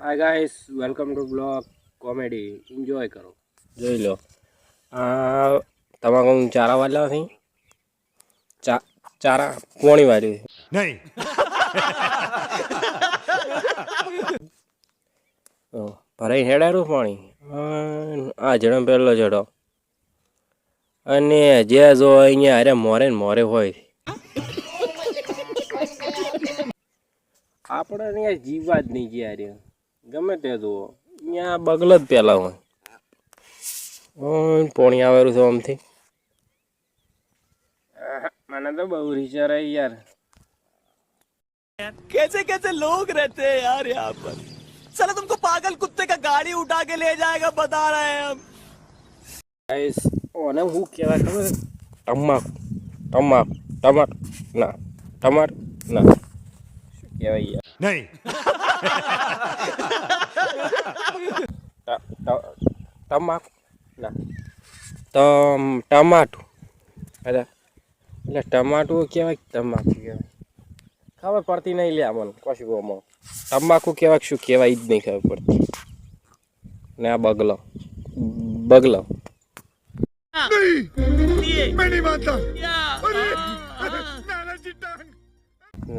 Hi guys welcome to blog comedy enjoy કરો. જોઈ લો. આ તમાકુ ચારા વાળા નથી? ચા ચારા પોણી વાળી. નહીં. ભરાઈ હેડારું પાણી? આ જડમ પહેલો જડો. અને જે જો અહીંયા અરે મોરે ને મોરે હોય. આપણે અહીંયા જીવવા જ નહીં જ્યારે ગમે તે જુઓ અહીંયા બગલ જ પહેલા હોય ઓય, પોણી આવેલું છે આમથી આહા, મને તો બહુ રીચાર આવી યાર कैसे कैसे लोग रहते हैं यार यहाँ पर साला तुमको पागल कुत्ते का गाड़ी उठा के ले जाएगा बता रहे हैं हम ગાઈસ ઓને હું કહેવાય ખબર છે? તમાકુ તમાકુ ટમાટ ના ટમાટ ના શું કહેવાય યાર नहीं ટ- ટ- તમાકુ ના તમ ટમાટું. અરે એટલે ટમાટું કહેવાય તમાકુ કહેવાય ખબર પડતી નહીં લે મને કશું ગોમાં તમાકુ કહેવાય શું કહેવાય જ નહીં ખબર પડતી. ને આ બગલો. બગલો.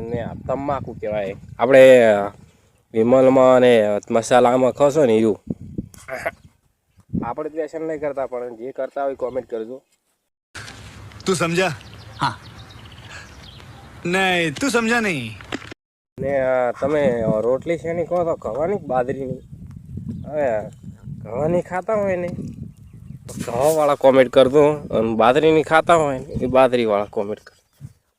ને તમાકુ કહેવાય આપણે વિમલમાં અને મસાલામાં ખસો ને એવું આપણે વ્યસન નહીં કરતા પણ જે કરતા હોય કોમેન્ટ કરજો. તું સમજા? હા. નહીં તું સમજા નહીં. ને તમે રોટલી શેની કહો તો ઘવાની બાદરીની હવે ઘવાની ખાતા હોય ને ઘઉંવાળા કોમેન્ટ કરજો. અને બાદરીની ખાતા હોય ને એ બાદરીવાળા કોમેન્ટ કરજો.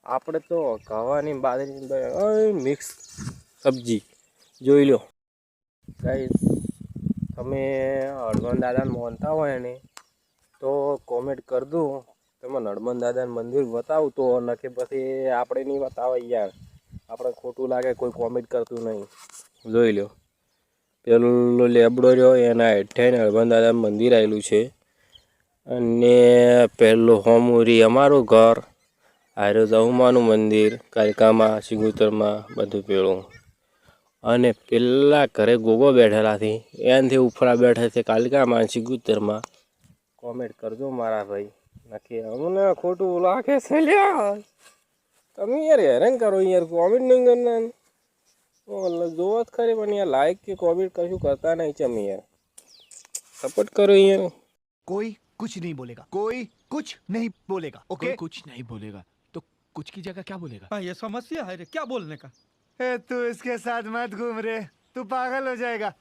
આપણે તો ઘવાની બાદરી મિક્સ સબ્જી. જોઈ લો ગાઈસ તમે હળવદ દાદાને માનતા હોય ને, તો કોમેન્ટ દઉં તમે હળવદ દાદાને મંદિર બતાવું તો નકે પછી આપણે નહીં બતાવે યાર. આપણે ખોટું લાગે, કોઈ કોમેન્ટ કરતું નહીં. જોઈ લો પેલો લેબડો રહ્યો, એના હેઠે હળવદ દાદા મંદિર આવેલું છે. અને પહેલું હોમુરી અમારું ઘર. આર્યો જહુમાનું મંદિર, કાલિકામાં સિંગુતરમાં બધું પેલું. અને પેલા ઘરે ગોગો બેઠેલાથી એનાથી ઉફરા બેઠા છે કાલિકામાં સિંગુતરમાં કોમેન્ટ કરજો મારા ભાઈ નક્કી અમને ખોટું લાગે છે લ્યા તમે યાર હેરાન કરો યાર કોમેન્ટ નહીં કરના ઓ જોવો જ ખરી પણ યાર લાઈક કે કોમેન્ટ કશું કરતા નહીં ચમી યાર સપોર્ટ કરો યાર कोई कुछ नहीं बोलेगा कोई कुछ नहीं बोलेगा ओके कोई कुछ नहीं बोलेगा तो कुछ की जगह क्या बोलेगा हाँ ये समस्या है रे क्या बोलने का ए, तू इसके साथ मत घूम रे तू पागल हो जाएगा